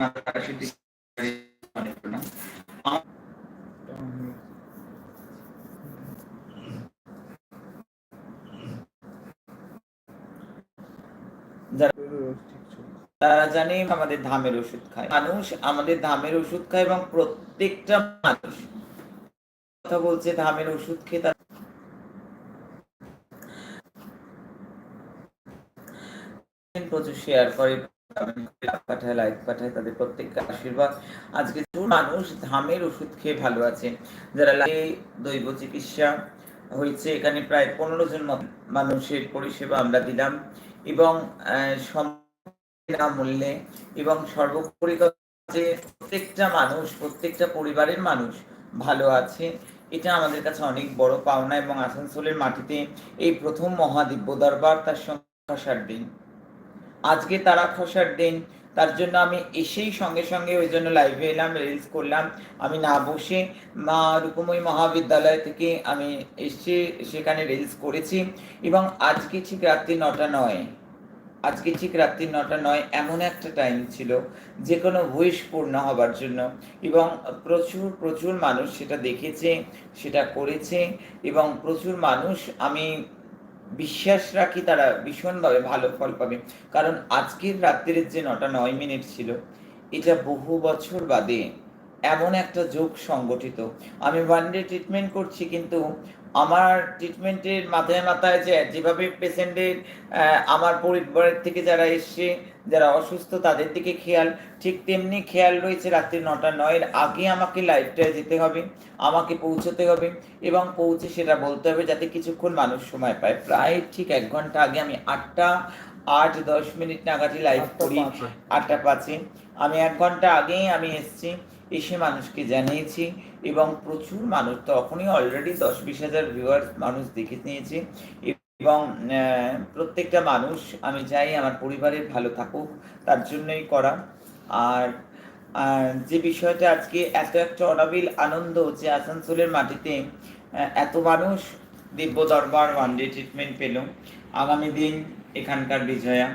তারা জানে আমাদের ধামের ওষুধ খায়। মানুষ আমাদের ধামের ওষুধ খায় এবং প্রত্যেকটা মানুষ কথা বলছে ধামের ওষুধ খেয়ে তারা প্রচুর শেয়ার করে। পাঠায় লাইক পাঠায়, তাদের প্রত্যেককে আশীর্বাদ। আজকে প্রচুর মানুষ ধামের ওষুধ খেয়ে ভালো আছে যারা দৈব চিকিৎসা হয়েছে, এখানে প্রায় পনেরো জন মানুষের পরিষেবা আমরা দিলাম এবং বিনামূল্যে এবং সর্বোপরি যে প্রত্যেকটা মানুষ, প্রত্যেকটা পরিবারের মানুষ ভালো আছে। এটা আমাদের কাছে অনেক বড় পাওনা এবং আসানসোলের মাটিতে এই প্রথম মহাদিব্য দরবার তার সঙ্গে খসার দিন। আজকে তারা খসার দিন। তার জন্য আমি এসেই সঙ্গে সঙ্গে ওই জন্য লাইভে এলাম রিলস করলাম। আমি না বসে মা রূপময়ী মহাবিদ্যালয় থেকে আমি এসে সেখানে রিলস করেছি এবং আজকে ঠিক রাত্রি নটা নয়। আজকে ঠিক রাত্রি নটা নয় এমন একটা টাইম ছিল যে কোনো উইশ পূর্ণ হবার জন্য এবং প্রচুর প্রচুর মানুষ সেটা দেখেছে, সেটা করেছে এবং প্রচুর মানুষ আমি বিশ্বাস রাখি তারা ভীষণভাবে ভালো ফল পাবে? কারণ আজকের রাত্রের যে নটা, নয় মিনিট ছিল, এটা বহু বছর বাদে এমন একটা যোগ সংগঠিত। আমি ওয়ান ডে ট্রিটমেন্ট করছি কিন্তু আমার ট্রিটমেন্টের মাথায় মাথায় যে যেভাবে পেশেন্টের আমার পরিবারের থেকে যারা এসছে যারা অসুস্থ তাদের দিকে খেয়াল। ঠিক তেমনি খেয়াল রয়েছে রাত্রি নটা নয়ের আগে আমাকে লাইভটায় যেতে হবে আমাকে পৌঁছতে হবে এবং পৌঁছে সেটা বলতে হবে যাতে কিছুক্ষণ মানুষ সময় পায়। প্রায় ঠিক এক ঘণ্টা আগে আমি আটটা আট দশ মিনিট নাগাদই লাইভ করি আটটা পাঁচে। আমি এক ঘণ্টা আগেই আমি এসেছি। এসে মানুষকে জানিয়েছি এবং প্রচুর মানুষ তখনই অলরেডি দশ বিশ হাজার ভিউয়ার্স মানুষ দেখে নিয়েছে এবং প্রত্যেকটা মানুষ আমি চাই আমার পরিবারের ভালো থাকুক, তার জন্যই করা। আর যে বিষয়টা আজকে এত একটা অনাবিল আনন্দ যে আসানসোলের মাটিতে এত মানুষ দিব্য দরবার ওয়ান ডে ট্রিটমেন্ট পেল। আগামী দিন এখানকার বিজয়া।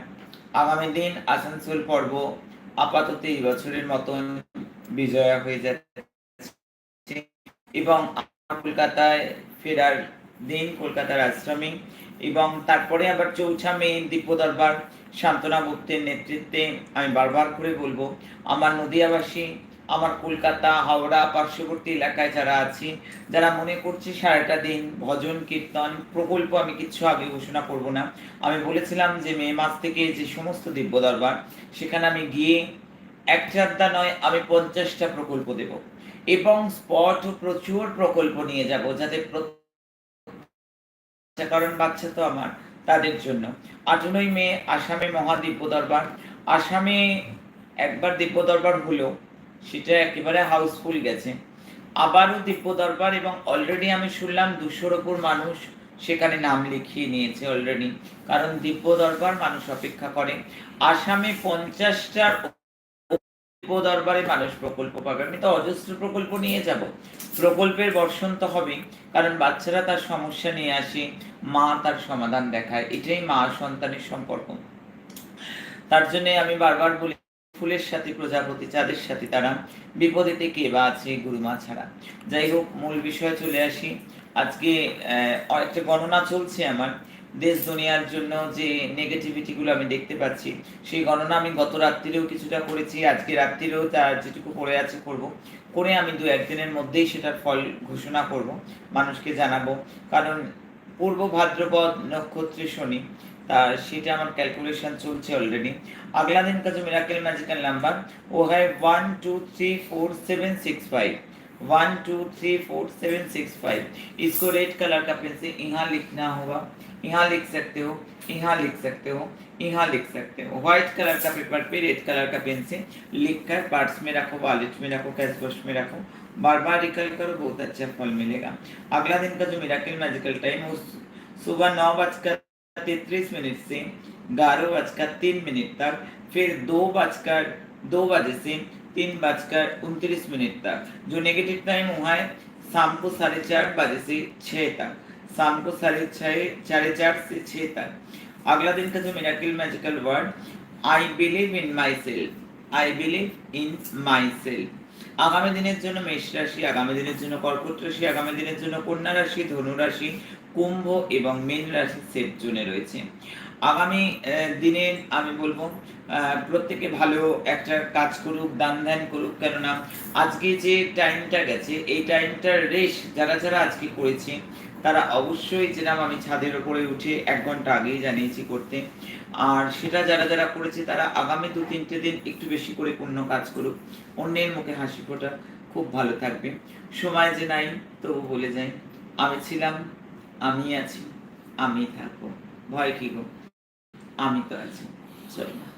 আগামী দিন আসানসোল পর্ব আপাতত এই বছরের মতন বিজয়া হয়ে যাচ্ছে এবং কলকাতায় ফেরার দিন কলকাতার আশ্রমে এবং তারপরে আবার চৌঠা মে দিব্য দরবার শান্তনা গুপ্তের নেতৃত্বে আমি বারবার করে বলব, আমার নদিয়াবাসী, আমার কলকাতা, হাওড়া, পার্শ্ববর্তী এলাকায় যারা আছি, যারা মনে করছে সারাটা দিন ভজন, কীর্তন, প্রকল্প আমি কিচ্ছু আগে ঘোষণা করব না। আমি বলেছিলাম যে মে মাস থেকে যে সমস্ত দিব্য দরবার, সেখানে আমি গিয়ে একটা আড্ডা নয়, আমি পঞ্চাশটা প্রকল্প দেব। এবং স্পট প্রচুর প্রকল্প নিয়ে যাব যাতে কারণ বাচ্চা তো আমার, তাদের জন্য। আঠেরোই মে আসামে মহাদিব্য দরবার। আসামে একবার দিব্য দরবার হলো, সেটা একেবারে হাউসফুল গেছে। আবারও দিব্য দরবার এবং অলরেডি আমি শুনলাম দুশোর ওপর মানুষ সেখানে নাম লিখিয়ে নিয়েছে অলরেডি কারণ দিব্য দরবার মানুষ অপেক্ষা করে। আসামে পঞ্চাশটার দরবারে মানুষ প্রকল্প পাবে আমি তো অজস্র প্রকল্প নিয়ে যাব। প্রকল্পের বর্ষণ তো কারণ বাচ্চারা তার সমস্যা নিয়ে আসে, মা তার সমাধান দেখায়, এটাই মা সন্তানের সম্পর্ক। তার জন্য আমি বারবার বলি, ফুলের সাথে প্রজাপতি, চাঁদের সাথে তারা বিপদেতে কে বা আছে গুরুমা ছাড়া। যাই হোক, মূল বিষয়ে চলে আসি। আজকে একটা গণনা চলছে আমার। দেশ দুনিয়ার জন্য যে নেগেটিভিটিগুলো আমি দেখতে পাচ্ছি, সেই গণনা আমি গত রাত্রিরেও কিছুটা করেছি, আজকে রাত্রিরেও তার যেটুকু পড়ে আছে করব করে আমি দু একদিনের মধ্যেই সেটার ফল ঘোষণা করব, মানুষকে জানাব। কারণ পূর্ব ভাদ্রপদ নক্ষত্রে শনি, তা সেটা আমার ক্যালকুলেশন চলছে অলরেডি আগলা দিন কাছে মিরাকেল ম্যাজিক্যাল নাম্বার ও হয় one two three four seven six five one two three four seven six five इसको रेड कलर का पेन से यहाँ लिखना होगा यहाँ लिख सकते हो, यहाँ लिख सकते हो, यहाँ लिख सकते हो। व्हाइट कलर का पेपर पे रेड कलर का पेन से लिख कर पार्ट्स में रखो वॉलेट में रखो कैश बॉक्स में रखो। बार बार रिकल करो, बहुत अच्छा फल मिलेगा। अगला दिन का जो मिराकल मैजिकल टाइम वो सुबह नौ बजकर तैतीस मिनट से ग्यारह बजकर तीन मिनट तक, फिर दो बजकर, दो बजे से तीन बजकर उनतीस मिनट तक। जो नेगेटिव टाइम हुआ है, शाम को साढ़े चार बजे से छः तक। शाम को साढ़े छः साढ़े चार से छः तक अगला दिन का जो miracle magical word I believe in myself I believe in myself আগামী দিনের জন্য মেষ রাশি আগামী দিনের জন্য কর্কট রাশি আগামী দিনের জন্য কন্যা রাশি ধনু রাশি কুম্ভ এবং মীন রাশি সেফ জোনে রয়েছে আগামী আহ, দিনে আমি বলবো আহ, প্রত্যেকে ভালো একটা কাজ করুক দান ধ্যান করুক কেননা আজকে যে টাইমটা গেছে এই টাইমটার রেশ যারা যারা আজকে করেছে তারা অবশ্যই যেরকম আমি ছাদের ওপরে উঠে এক ঘণ্টা আগেই জানিয়েছি করতে। আর সেটা যারা যারা করেছে তারা আগামী দু তিনটে দিন একটু বেশি করে পূর্ণ কাজ করুক। অন্যের মুখে হাসি ফোটা, খুব ভালো থাকবে। সময় যে নাই, তবু বলে যাই, আমি ছিলাম আমি আছি, আমি থাকব। ভয় কি গো? আমি তো আছি। চলো।